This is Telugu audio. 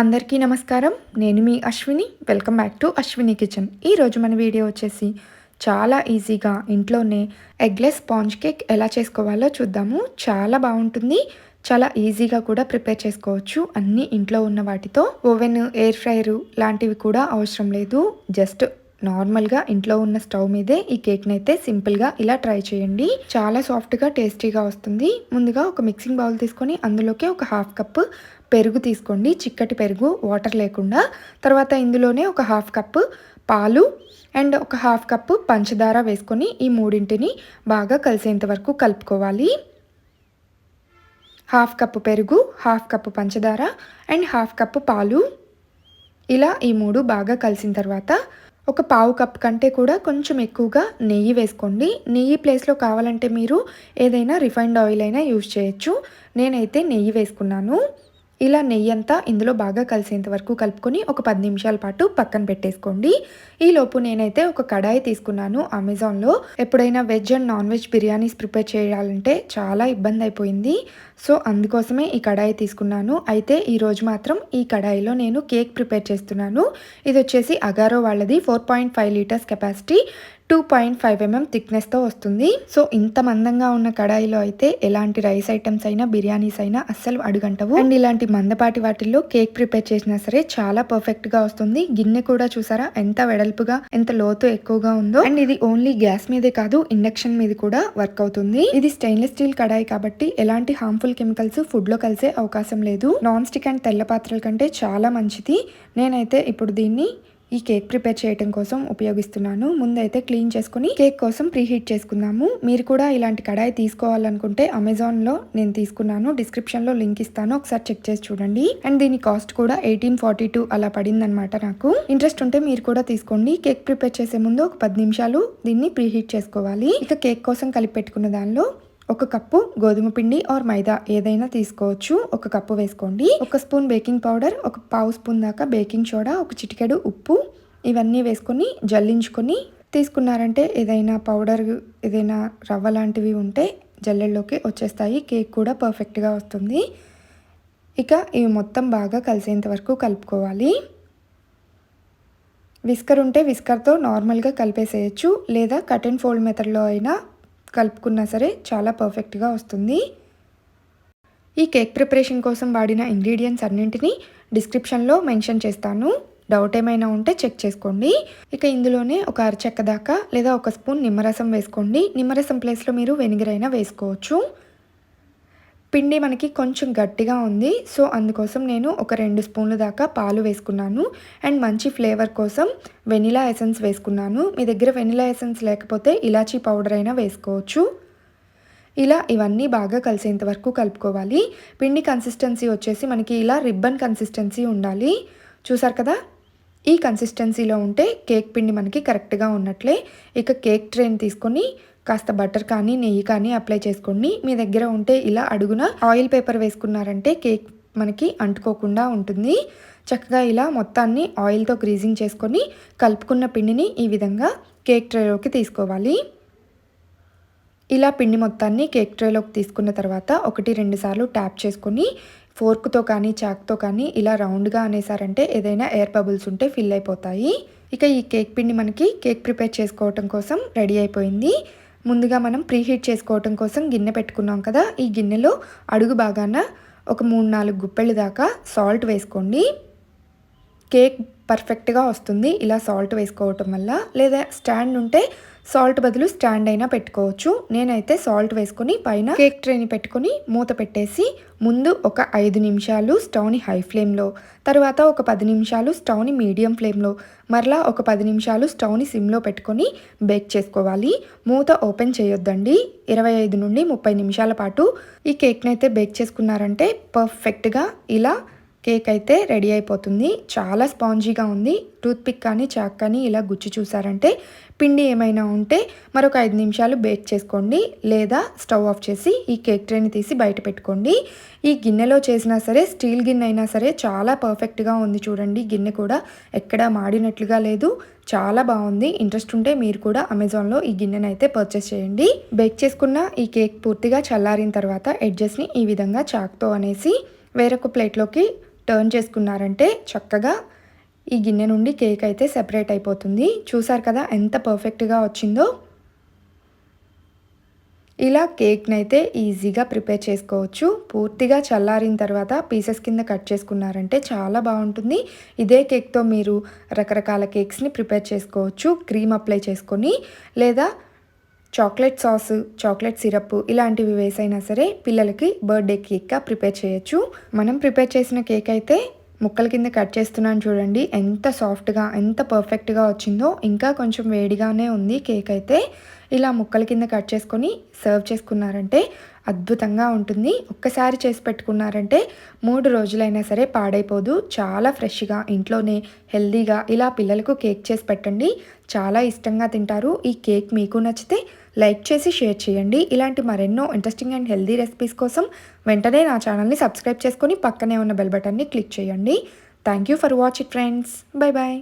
అందరికీ నమస్కారం. నేను మీ Ashwini. Welcome back to Ashwini kitchen ఈరోజు మన వీడియో వచ్చేసి చాలా ఈజీగా ఇంట్లోనే ఎగ్లెస్ స్పాంజ్ కేక్ ఎలా చేసుకోవాలో చూద్దాము. చాలా బాగుంటుంది. చాలా ఈజీగా కూడా ప్రిపేర్ చేసుకోవచ్చు. అన్నీ ఇంట్లో ఉన్న వాటితో. ఓవెన్ ఎయిర్ ఫ్రైయర్ లాంటివి కూడా అవసరం లేదు. జస్ట్ నార్మల్గా ఇంట్లో ఉన్న స్టవ్ మీదే ఈ కేక్ని అయితే సింపుల్గా ఇలా ట్రై చేయండి. చాలా సాఫ్ట్గా టేస్టీగా వస్తుంది. ముందుగా ఒక మిక్సింగ్ బౌల్ తీసుకొని అందులోకి ఒక హాఫ్ కప్ పెరుగు తీసుకోండి. చిక్కటి పెరుగు వాటర్ లేకుండా. తర్వాత ఇందులోనే ఒక హాఫ్ కప్పు పాలు అండ్ ఒక హాఫ్ కప్పు పంచదార వేసుకొని ఈ మూడింటిని బాగా కలిసేంత వరకు కలుపుకోవాలి. హాఫ్ కప్పు పెరుగు హాఫ్ కప్పు పంచదార అండ్ హాఫ్ కప్పు పాలు. ఇలా ఈ మూడు బాగా కలిసిన తర్వాత ఒక పావు కప్ కంటే కూడా కొంచెం ఎక్కువగా నెయ్యి వేసుకోండి. నెయ్యి ప్లేస్లో కావాలంటే మీరు ఏదైనా రిఫైండ్ ఆయిల్ అయినా యూజ్ చేయొచ్చు. నేనైతే నెయ్యి వేసుకున్నాను. ఇలా నెయ్యి అంతా ఇందులో బాగా కలిసేంత వరకు కలుపుకొని ఒక పది నిమిషాల పాటు పక్కన పెట్టేసుకోండి. ఈలోపు నేనైతే ఒక కడాయి తీసుకున్నాను అమెజాన్లో. ఎప్పుడైనా veg and non veg biryanis prepare చేయాలంటే చాలా ఇబ్బంది అయిపోయింది. సో అందుకోసమే ఈ కడాయి తీసుకున్నాను. అయితే ఈరోజు మాత్రం ఈ కడాయిలో నేను కేక్ ప్రిపేర్ చేస్తున్నాను. ఇది వచ్చేసి అగారో వాళ్ళది four point five litres capacity. Two point five mm థిక్నెస్తో వస్తుంది. సో ఇంత మందంగా ఉన్న కడాయిలో అయితే ఎలాంటి రైస్ ఐటమ్స్ అయినా బిర్యానీస్ అయినా అస్సలు అడుగంటవు. అండ్ ఇలాంటి మందపాటి వాటిల్లో కేక్ ప్రిపేర్ చేసినా సరే చాలా పర్ఫెక్ట్గా వస్తుంది. గిన్నె కూడా చూసారా ఎంత వెడల్పుగా ఎంత లోతు ఎక్కువగా ఉందో. అండ్ ఇది ఓన్లీ గ్యాస్ మీదే కాదు ఇండక్షన్ మీద కూడా వర్క్ అవుతుంది. ఇది స్టెయిన్లెస్ స్టీల్ కడాయి కాబట్టి ఎలాంటి హార్మ్ఫుల్ కెమికల్స్ ఫుడ్లో కలిసే అవకాశం లేదు. నాన్ స్టిక్ అండ్ తెల్ల పాత్రల కంటే చాలా మంచిది. నేనైతే ఇప్పుడు దీన్ని ఈ కేక్ ప్రిపేర్ చేయడం కోసం ఉపయోగిస్తున్నాను. ముందైతే క్లీన్ చేసుకుని కేక్ కోసం ప్రీహీట్ చేసుకుందాము. మీరు కూడా ఇలాంటి కడాయి తీసుకోవాలనుకుంటే అమెజాన్లో నేను తీసుకున్నాను. డిస్క్రిప్షన్లో లింక్ ఇస్తాను. ఒకసారి చెక్ చేసి చూడండి. అండ్ దీని కాస్ట్ కూడా ఎయిటీన్ ఫార్టీ టూ అలా పడింది అనమాట నాకు. ఇంట్రెస్ట్ ఉంటే మీరు కూడా తీసుకోండి. కేక్ ప్రిపేర్ చేసే ముందు ఒక పది నిమిషాలు దీన్ని ప్రీహీట్ చేసుకోవాలి. ఇక కేక్ కోసం కలిపి పెట్టుకున్న దానిలో ఒక కప్పు గోధుమ పిండి ఆర్ మైదా ఏదైనా తీసుకోవచ్చు. ఒక కప్పు వేసుకోండి. ఒక స్పూన్ బేకింగ్ పౌడర్ ఒక పావు స్పూన్ దాకా బేకింగ్ సోడా ఒక చిటికెడు ఉప్పు ఇవన్నీ వేసుకొని జల్లించుకొని తీసుకున్నారంటే ఏదైనా పౌడర్ ఏదైనా రవ్వ లాంటివి ఉంటే జల్లెల్లోకి వచ్చేస్తాయి. కేక్ కూడా పర్ఫెక్ట్గా వస్తుంది. ఇక ఇవి మొత్తం బాగా కలిసేంత వరకు కలుపుకోవాలి. విస్కర్ ఉంటే విస్కర్తో నార్మల్గా కలిపేసేయచ్చు. లేదా కట్ అండ్ ఫోల్డ్ మెథడ్లో అయినా కలుపుకున్నా సరే చాలా పర్ఫెక్ట్గా వస్తుంది. ఈ కేక్ ప్రిపరేషన్ కోసం వాడిన ఇంగ్రీడియంట్స్ అన్నింటినీ డిస్క్రిప్షన్లో మెన్షన్ చేస్తాను. డౌట్ ఏమైనా ఉంటే చెక్ చేసుకోండి. ఇక ఇందులోనే ఒక అరచెక్క దాకా లేదా ఒక స్పూన్ నిమ్మరసం వేసుకోండి. నిమ్మరసం ప్లేస్లో మీరు వెనిగర్ అయినా వేసుకోవచ్చు. పిండి మనకి కొంచెం గట్టిగా ఉంది. సో అందుకోసం నేను ఒక రెండు స్పూన్ల దాకా పాలు వేసుకున్నాను. అండ్ మంచి ఫ్లేవర్ కోసం వెనిలా ఎసెన్స్ వేసుకున్నాను. మీ దగ్గర వెనిలా ఎసెన్స్ లేకపోతే ఇలాచీ పౌడర్ అయినా వేసుకోవచ్చు. ఇలా ఇవన్నీ బాగా కలిసేంత వరకు కలుపుకోవాలి. పిండి కన్సిస్టెన్సీ వచ్చేసి మనకి ఇలా రిబ్బన్ కన్సిస్టెన్సీ ఉండాలి. చూసారు కదా? ఈ కన్సిస్టెన్సీలో ఉంటే కేక్ పిండి మనకి కరెక్ట్గా ఉన్నట్లే. ఇక కేక్ ట్రైన్ తీసుకొని కాస్త బటర్ కానీ నెయ్యి కానీ అప్లై చేసుకోండి. మీ దగ్గర ఉంటే ఇలా అడుగున ఆయిల్ పేపర్ వేసుకున్నారంటే కేక్ మనకి అంటుకోకుండా ఉంటుంది. చక్కగా ఇలా మొత్తాన్ని ఆయిల్తో గ్రీజింగ్ చేసుకొని కలుపుకున్న పిండిని ఈ విధంగా కేక్ ట్రేలోకి తీసుకోవాలి. ఇలా పిండి మొత్తాన్ని కేక్ ట్రేలోకి తీసుకున్న తర్వాత ఒకటి రెండు సార్లు ట్యాప్ చేసుకొని ఫోర్క్తో కానీ చాక్తో కానీ ఇలా రౌండ్గా అనేసారంటే ఏదైనా ఎయిర్ బబుల్స్ ఉంటే ఫిల్ అయిపోతాయి. ఇక ఈ కేక్ పిండి మనకి కేక్ ప్రిపేర్ చేసుకోవటం కోసం రెడీ అయిపోయింది. ముందుగా మనం ప్రీహీట్ చేసుకోవటం కోసం గిన్నె పెట్టుకున్నాం కదా ఈ గిన్నెలో అడుగు బాగాన ఒక మూడు నాలుగు గుప్పెళ్ళు దాకా సాల్ట్ వేసుకోండి. కేక్ పర్ఫెక్ట్గా వస్తుంది ఇలా సాల్ట్ వేసుకోవటం వల్ల. లేదా స్టాండ్ ఉంటే సాల్ట్ బదులు స్టాండ్ అయినా పెట్టుకోవచ్చు. నేనైతే సాల్ట్ వేసుకొని పైన కేక్ ట్రేని పెట్టుకొని మూత పెట్టేసి ముందు ఒక ఐదు నిమిషాలు స్టవ్ని హై ఫ్లేమ్లో తర్వాత ఒక పది నిమిషాలు స్టవ్ని మీడియం ఫ్లేమ్లో మరలా ఒక పది నిమిషాలు స్టవ్ని సిమ్లో పెట్టుకొని బేక్ చేసుకోవాలి. మూత ఓపెన్ చేయొద్దండి. ఇరవై ఐదు నుండి ముప్పై నిమిషాల పాటు ఈ కేక్ని అయితే బేక్ చేసుకున్నారంటే పర్ఫెక్ట్గా ఇలా కేక్ అయితే రెడీ అయిపోతుంది. చాలా స్పాంజీగా ఉంది. టూత్పిక్ కానీ చాక్ కానీ ఇలా గుచ్చి చూసారంటే పిండి ఏమైనా ఉంటే మరొక ఐదు నిమిషాలు బేక్ చేసుకోండి. లేదా స్టవ్ ఆఫ్ చేసి ఈ కేక్ ట్రేని తీసి బయట పెట్టుకోండి. ఈ గిన్నెలో చేసినా సరే స్టీల్ గిన్నె అయినా సరే చాలా పర్ఫెక్ట్గా ఉంది చూడండి. గిన్నె కూడా ఎక్కడా మాడినట్లుగా లేదు. చాలా బాగుంది. ఇంట్రెస్ట్ ఉంటే మీరు కూడా అమెజాన్లో ఈ గిన్నెను అయితే పర్చేస్ చేయండి. బేక్ చేసుకున్న ఈ కేక్ పూర్తిగా చల్లారిన తర్వాత ఎడ్జెస్ని ఈ విధంగా చాక్తో అనేసి వేరొక ప్లేట్లోకి టర్న్ చేసుకున్నారంటే చక్కగా ఈ గిన్నె నుండి కేక్ అయితే సెపరేట్ అయిపోతుంది. చూసారు కదా ఎంత పర్ఫెక్ట్గా వచ్చిందో? ఇలా కేక్ని అయితే ఈజీగా ప్రిపేర్ చేసుకోవచ్చు. పూర్తిగా చల్లారిన తర్వాత పీసెస్ కింద కట్ చేసుకున్నారంటే చాలా బాగుంటుంది. ఇదే కేక్తో మీరు రకరకాల కేక్స్ని ప్రిపేర్ చేసుకోవచ్చు. క్రీమ్ అప్లై చేసుకొని లేదా చాక్లెట్ సాస్ చాక్లెట్ సిరప్ ఇలాంటివి వేసైనా సరే పిల్లలకి బర్త్డే కేక్గా ప్రిపేర్ చేయొచ్చు. మనం ప్రిపేర్ చేసిన కేక్ అయితే ముక్కల కింద కట్ చేస్తున్నాను చూడండి. ఎంత సాఫ్ట్గా ఎంత పర్ఫెక్ట్గా వచ్చిందో ఇంకా కొంచెం వేడిగానే ఉంది కేక్ అయితే. ఇలా ముక్కల కింద కట్ చేసుకొని సర్వ్ చేసుకున్నారంటే అద్భుతంగా ఉంటుంది. ఒక్కసారి చేసి పెట్టుకున్నారంటే మూడు రోజులైనా సరే పాడైపోదు. చాలా ఫ్రెష్గా ఇంట్లోనే హెల్దీగా ఇలా పిల్లలకు కేక్ చేసి పెట్టండి. చాలా ఇష్టంగా తింటారు. ఈ కేక్ మీకు నచ్చితే లైక్ చేసి షేర్ చేయండి. ఇలాంటి మరెన్నో ఇంట్రెస్టింగ్ అండ్ హెల్దీ రెసిపీస్ కోసం వెంటనే నా ఛానల్ని సబ్స్క్రైబ్ చేసుకొని పక్కనే ఉన్న బెల్ బటన్ని క్లిక్ చేయండి. Thank you for watch it friends. Bye bye